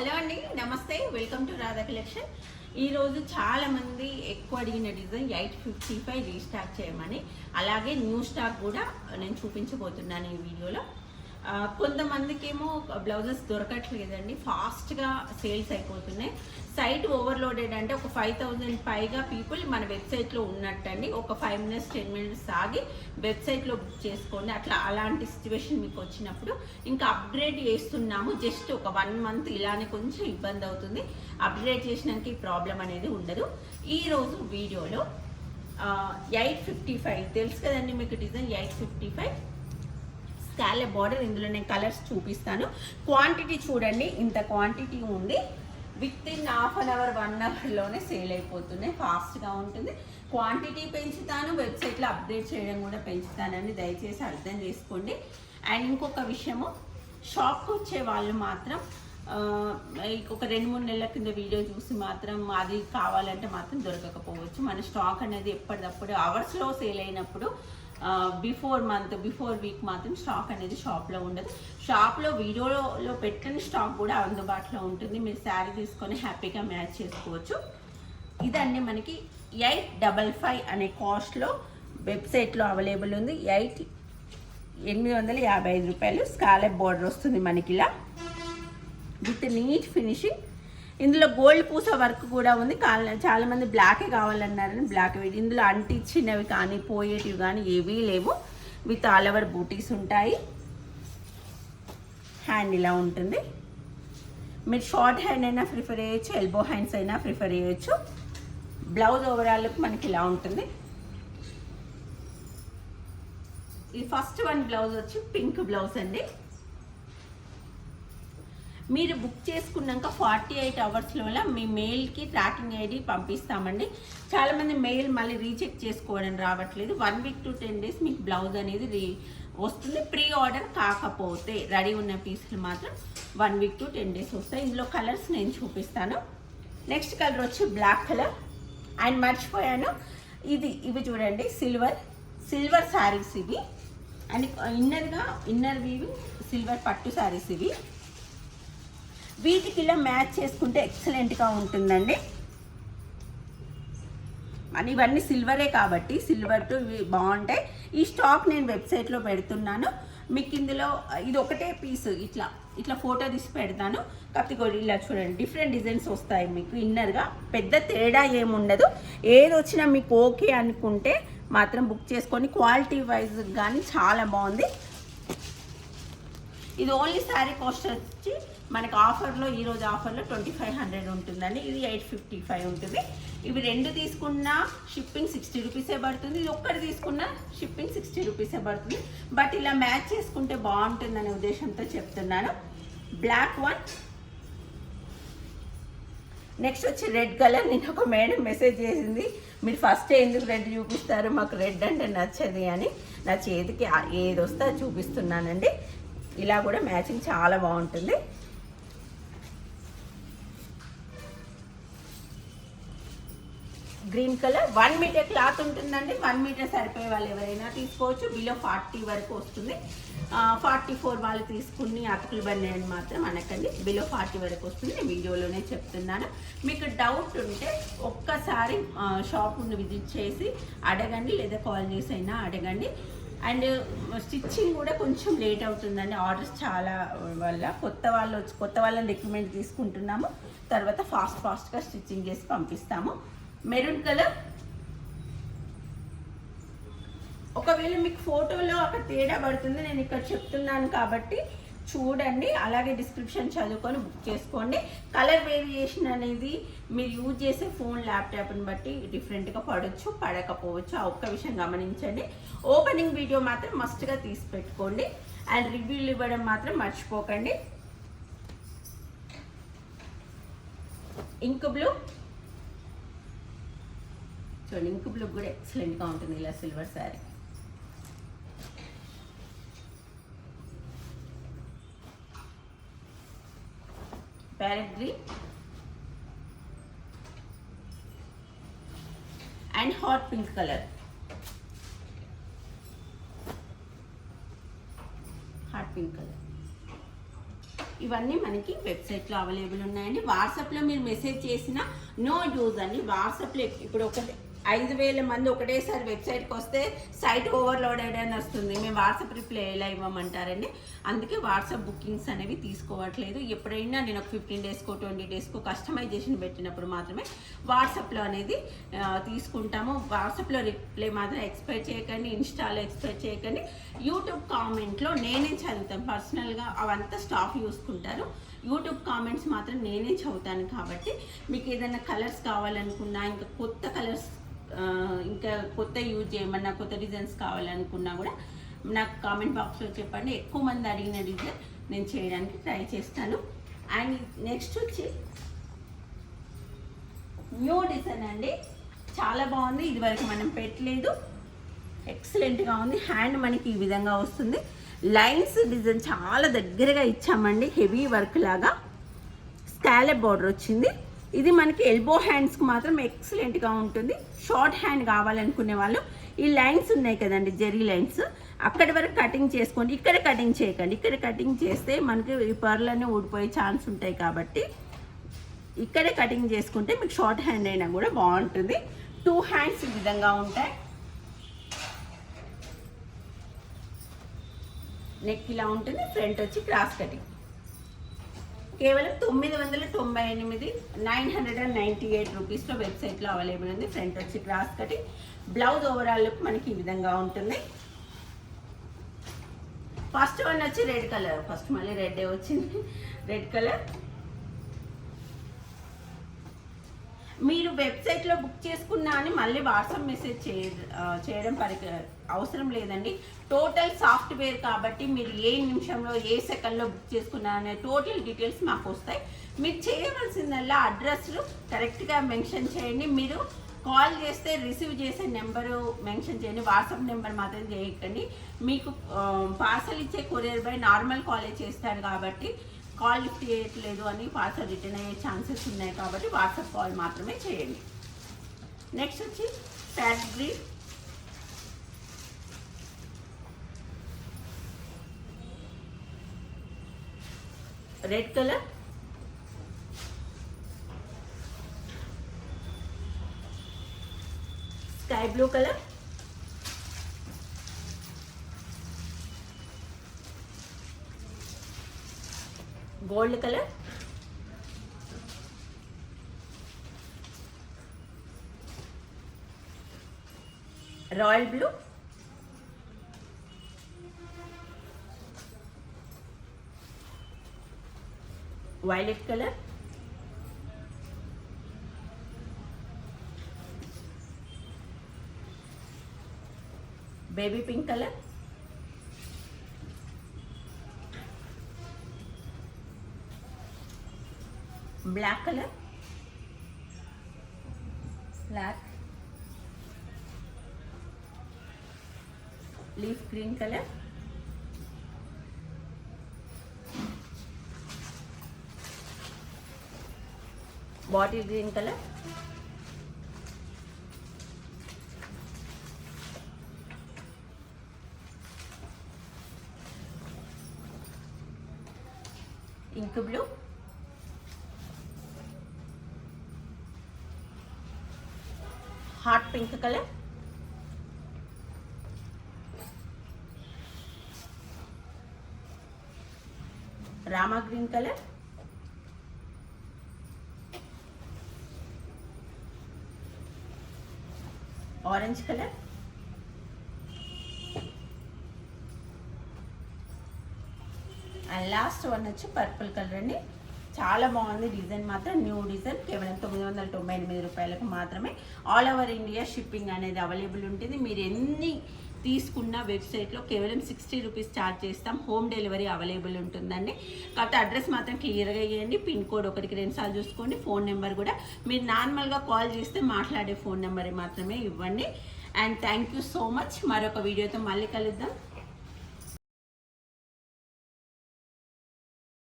Hello అండి నమస్తే. Welcome to Radha collection ఈరోజు చాలా మంది ఎక్కువ అడిగిన design eight fifty five restock చేయమని. అలాగే న్యూ స్టాక్ కూడా నేను చూపించబోతున్నాను ఈ వీడియోలో. కొంతమందికి ఏమో బ్లౌజెస్ దొరకట్లేదండి. ఫాస్ట్గా సేల్స్ అయిపోతున్నాయి. సైట్ ఓవర్లోడెడ్ అంటే ఒక ఫైవ్ థౌజండ్ పైగా పీపుల్ మన వెబ్సైట్లో ఉన్నట్టండి. ఒక ఫైవ్ మినిట్స్ టెన్ మినిట్స్ ఆగి వెబ్సైట్లో బుక్ చేసుకోండి. అట్లా అలాంటి సిచ్యువేషన్ మీకు వచ్చినప్పుడు ఇంకా అప్గ్రేడ్ చేస్తున్నాము. జస్ట్ ఒక వన్ మంత్ ఇలానే కొంచెం ఇబ్బంది అవుతుంది. అప్గ్రేడ్ చేసినాక ఈ ప్రాబ్లం అనేది ఉండదు. ఈరోజు వీడియోలో ఎయిట్ ఫిఫ్టీ ఫైవ్ తెలుసు కదండి మీకు design? Eight fifty five. Scallop border ఇందులో నేను కలర్స్ చూపిస్తాను. క్వాంటిటీ చూడండి. ఇంత క్వాంటిటీ ఉంది. Within half an hour one అవర్లోనే sale అయిపోతున్నాయి. ఫాస్ట్గా ఉంటుంది. క్వాంటిటీ పెంచుతాను. వెబ్సైట్లో అప్డేట్ చేయడం కూడా పెంచుతానని దయచేసి అర్థం చేసుకోండి. అండ్ ఇంకొక విషయము షాప్కి వచ్చే వాళ్ళు మాత్రం ఒక రెండు మూడు నెలల కింద వీడియో చూసి మాత్రం అది కావాలంటే మాత్రం దొరకకపోవచ్చు. మన స్టాక్ అనేది ఎప్పటికప్పుడు అవర్స్లో సేల్ అయినప్పుడు బిఫోర్ మంత్ బిఫోర్ వీక్ మాత్రం స్టాక్ అనేది షాప్లో ఉండదు. షాప్లో వీడియోలో పెట్టని స్టాక్ కూడా అందుబాటులో ఉంటుంది. మీరు శారీ తీసుకొని హ్యాపీగా మ్యాచ్ చేసుకోవచ్చు. ఇదండి మనకి ఎయిట్ డబల్ ఫైవ్ అనే కాస్ట్లో వెబ్సైట్లో అవైలబుల్ ఉంది. ఎయిట్ ఎనిమిది వందల యాభై ఐదు రూపాయలు. స్కాలప్ బార్డర్ వస్తుంది మనకి ఇలా. విత్ నీట్ ఫినిషింగ్ ఇందులో గోల్డ్ పూస వర్క్ కూడా ఉంది. కాల- చాలా మంది బ్లాకే కావాలన్నారని బ్లాక్ ఇందులో అంటించినవి కానీ పోయేటివి కానీ ఏవీ లేవు. విత్ ఆల్ ఓవర్ బూటీస్ ఉంటాయి. హ్యాండ్ ఇలా ఉంటుంది. మీరు షార్ట్ హ్యాండ్ అయినా ప్రిఫర్ చేయొచ్చు ఎల్బో హ్యాండ్స్ అయినా ప్రిఫర్ చేయొచ్చు. బ్లౌజ్ ఓవరాల్ మనకి ఇలా ఉంటుంది. ఈ ఫస్ట్ వన్ బ్లౌజ్ వచ్చి పింక్ బ్లౌజ్ అండి. మీరు బుక్ చేసుకున్నాక ఫార్టీ ఎయిట్ అవర్స్లో మీ మెయిల్కి ట్రాకింగ్ ఐడి పంపిస్తామండి. చాలామంది మెయిల్ మళ్ళీ రీచెక్ చేసుకోవడం రావట్లేదు. One week to ten days మీకు బ్లౌజ్ అనేది రీ వస్తుంది. ప్రీ ఆర్డర్ కాకపోతే రెడీ ఉన్న పీసులు మాత్రం one week to ten days వస్తాయి. ఇందులో కలర్స్ నేను చూపిస్తాను. నెక్స్ట్ కలర్ వచ్చి బ్లాక్ కలర్ అండ్ మర్చిపోయాను. ఇది ఇవి చూడండి. సిల్వర్ సిల్వర్ శారీస్ ఇవి. అండ్ ఇన్నర్గా ఇన్నర్ వీవి సిల్వర్ పట్టు శారీస్ ఇవి. వీటికి ఇలా మ్యాచ్ చేసుకుంటే ఎక్సలెంట్గా ఉంటుందండి. అని ఇవన్నీ సిల్వరే కాబట్టి సిల్వర్ టు ఇవి బాగుంటాయి. ఈ స్టాక్ నేను వెబ్సైట్లో పెడుతున్నాను. మీకు ఇందులో ఇది ఒకటే పీస్ ఇట్లా ఇట్లా ఫోటో తీసి పెడతాను. కాకపోతే ఇలా చూడండి డిఫరెంట్ డిజైన్స్ వస్తాయి మీకు. ఇన్నర్గా పెద్ద తేడా ఏముండదు. ఏది వచ్చినా మీకు ఓకే అనుకుంటే మాత్రం బుక్ చేసుకొని క్వాలిటీ వైజ్ కానీ చాలా బాగుంది. ఇది ఓన్లీ శారీ కాస్ట్ వచ్చి మనకి ఆఫర్లో ఈరోజు ఆఫర్లో ట్వంటీ ఫైవ్ హండ్రెడ్ ఉంటుందండి. ఇది ఎయిట్ ఫిఫ్టీ ఫైవ్ ఉంటుంది. ఇవి రెండు తీసుకున్నా షిప్పింగ్ సిక్స్టీ రూపీసే పడుతుంది. ఇది ఒక్కటి తీసుకున్నా షిప్పింగ్ సిక్స్టీ రూపీసే పడుతుంది. బట్ ఇలా మ్యాచ్ చేసుకుంటే బాగుంటుందనే ఉద్దేశంతో చెప్తున్నాను. బ్లాక్ వన్ నెక్స్ట్ వచ్చి రెడ్ కలర్ నేను ఒక మేడం మెసేజ్ చేసింది. మీరు ఫస్ట్ ఎందుకు రెడ్ చూపిస్తారు? మాకు రెడ్ అంటే నచ్చది అని. నా చేతికి ఏది వస్తే చూపిస్తున్నానండి. ఇలా కూడా మ్యాచింగ్ చాలా బాగుంటుంది. Green colour. One metre cloth ఉంటుందండి. వన్ మీటర్ సరిపోయే వాళ్ళు ఎవరైనా తీసుకోవచ్చు. బిలో ఫార్టీ వరకు వస్తుంది. ఫార్టీ ఫోర్ వాళ్ళు తీసుకుని అతుకులు బండి మాత్రం అనకండి. బిలో ఫార్టీ వరకు వస్తుంది. నేను వీడియోలోనే చెప్తున్నాను. మీకు డౌట్ ఉంటే ఒక్కసారి షాప్ను విజిట్ చేసి అడగండి. లేదా కాల్ చేసి అయినా అడగండి. అండ్ స్టిచ్చింగ్ కూడా కొంచెం లేట్ అవుతుందండి. ఆర్డర్స్ చాలా వల్ల కొత్త వాళ్ళు వచ్చి కొత్త వాళ్ళని రికమెండ్ తీసుకుంటున్నాము. తర్వాత ఫాస్ట్ ఫాస్ట్గా స్టిచ్చింగ్ చేసి పంపిస్తాము. Maroon colour. ఒకవేళ మీకు ఫోటోలో అక్కడ తేడా పడుతుంది నేను ఇక్కడ చెప్తున్నాను కాబట్టి చూడండి అలాగే డిస్క్రిప్షన్ చదువుకొని బుక్ చేసుకోండి. కలర్ వేరియేషన్ అనేది మీరు యూజ్ చేసే ఫోన్ ల్యాప్టాప్ని బట్టి డిఫరెంట్గా పడవచ్చు పడకపోవచ్చు. ఆ ఒక్క విషయం గమనించండి. ఓపెనింగ్ వీడియో మాత్రం మస్ట్గా తీసి పెట్టుకోండి. అండ్ రివ్యూలు ఇవ్వడం మాత్రం మర్చిపోకండి. ఇంక్ బ్లూ చూడండి ఇంక్ బ్లూ కూడా ఎక్సలెంట్గా ఉంటుంది ఇలా silver sari parrot green. And hot pink colour. Hot pink colour. ఇవన్నీ మనకి వెబ్సైట్లో అవైలబుల్ ఉన్నాయండి. వాట్సాప్లో మీరు మెసేజ్ చేసిన నో యూజ్ అండి. వాట్సాప్లో ఇప్పుడు ఒకటి ఐదు వేల మంది ఒకటేసారి వెబ్సైట్కి వస్తే సైట్ ఓవర్లోడ్ అని వస్తుంది. మేము వాట్సాప్ రిప్లై ఎలా ఇవ్వమంటారండి? అందుకే వాట్సాప్ బుకింగ్స్ అనేవి తీసుకోవట్లేదు. ఎప్పుడైనా నేను ఒక ఫిఫ్టీన్ డేస్కో ట్వంటీ డేస్కో కస్టమైజేషన్ పెట్టినప్పుడు మాత్రమే వాట్సాప్లో అనేది తీసుకుంటాము. వాట్సాప్లో రిప్లై మాత్రం ఎక్స్పెక్ట్ చేయకండి ఇన్స్టాలో ఎక్స్పెక్ట్ చేయకండి. యూట్యూబ్ కామెంట్లో నేనే చదువుతాను. పర్సనల్గా అవంతా స్టాఫ్ చూసుకుంటారు. యూట్యూబ్ కామెంట్స్ మాత్రం నేనే చదువుతాను కాబట్టి మీకు ఏదైనా కలర్స్ కావాలనుకున్నా ఇంకా కొత్త కలర్స్ ఇంకా కొత్త యూజ్ చేయమన్నా కొత్త డిజైన్స్ కావాలనుకున్నా కూడా నాకు కామెంట్ బాక్స్లో చెప్పండి. ఎక్కువ మంది అడిగిన డిజైన్ నేను చేయడానికి ట్రై చేస్తాను. అండ్ నెక్స్ట్ వచ్చి న్యూ డిజైన్ అండి. చాలా బాగుంది. ఇదివరకు మనం పెట్టలేదు. ఎక్సలెంట్గా ఉంది. హ్యాండ్ మనకి ఈ విధంగా వస్తుంది. లైన్స్ డిజైన్ చాలా దగ్గరగా ఇచ్చామండి. హెవీ వర్క్ లాగా. స్కాలప్ బార్డర్ వచ్చింది. ఇది మనకి ఎల్బో హ్యాండ్స్కి మాత్రం ఎక్సలెంట్గా ఉంటుంది. షార్ట్ హ్యాండ్ కావాలనుకునే వాళ్ళు ఈ లైన్స్ ఉన్నాయి కదండి జెరీ లైన్స్ అక్కడి వరకు కటింగ్ చేసుకోండి ఇక్కడ కటింగ్ చేయకండి. ఇక్కడ కటింగ్ చేస్తే మనకి ఈ పర్లన్నీ ఊడిపోయే ఛాన్స్ ఉంటాయి కాబట్టి ఇక్కడే కటింగ్ చేసుకుంటే మీకు షార్ట్ హ్యాండ్ అయినా కూడా బాగుంటుంది. టూ హ్యాండ్స్ ఈ విధంగా ఉంటాయి. నెక్ ఇలా ఉంటుంది ఫ్రంట్ వచ్చి క్రాస్ కటింగ్ కేవలం తొమ్మిది వందల తొంభై ఎనిమిది nine hundred and ninety eight రూపీస్లో వెబ్సైట్లో అవైలబుల్ ఉంది. ఫ్రంట్ వచ్చి క్రాస్ కట్టి బ్లౌజ్ ఓవరాల్ లుక్ మనకి ఈ విధంగా ఉంటుంది. ఫస్ట్ వన్ వచ్చి రెడ్ కలర్. ఫస్ట్ మళ్ళీ రెడ్ వచ్చింది. Red colour. మీరు వెబ్సైట్లో బుక్ చేసుకున్నా అని మళ్ళీ వాట్సాప్ మెసేజ్ చేయ చేయడం పరి అవసరం లేదండి. టోటల్ సాఫ్ట్వేర్ కాబట్టి మీరు ఏ నిమిషంలో ఏ సెకండ్లో బుక్ చేసుకున్నా అనే టోటల్ డీటెయిల్స్ మాకు వస్తాయి. మీరు చేయవలసిందల్లా అడ్రస్లు కరెక్ట్గా మెన్షన్ చేయండి. మీరు కాల్ చేస్తే రిసీవ్ చేసే నెంబరు మెన్షన్ చేయండి. వాట్సాప్ నెంబర్ మాత్రం చేయకండి. మీకు పార్సల్ ఇచ్చే కొరియర్ బై నార్మల్ కాలే చేస్తాడు కాబట్టి కాల్ లిఫ్ట్ చేయట్లేదు అని పార్సల్ రిటర్న్ అయ్యే ఛాన్సెస్ ఉన్నాయి కాబట్టి వాట్సాప్ కాల్ మాత్రమే చేయండి. నెక్స్ట్ వచ్చి pad green red colour. Sky blue colour. Gold colour royal blue violet colour baby pink colour black colour black leaf green colour bottle green colour ink blue hot pink colour. Rama green colour. Orange colour. And last one వచ్చి purple colour అండి. చాలా బాగుంది design మాత్రం. New design కేవలం తొమ్మిది వందల తొంభై ఎనిమిది రూపాయలకు మాత్రమే. ఆల్ ఓవర్ ఇండియా షిప్పింగ్ అనేది అవైలబుల్ ఉంటుంది. మీరు ఎన్ని తీసుకున్న వెబ్సైట్లో కేవలం సిక్స్టీ రూపీస్ ఛార్జ్ చేస్తాం. హోమ్ డెలివరీ అవైలబుల్ ఉంటుందండి. కాబట్టి అడ్రస్ మాత్రం క్లియర్గా ఇవ్వండి పిన్ కోడ్ ఒకటికి రెండుసార్లు చూసుకోండి. ఫోన్ నెంబర్ కూడా. మీరు నార్మల్గా కాల్ చేస్తే మాట్లాడే ఫోన్ నెంబర్ మాత్రమే ఇవ్వండి. And thank you so much మరొక వీడియోతో మళ్ళీ కలుద్దాం.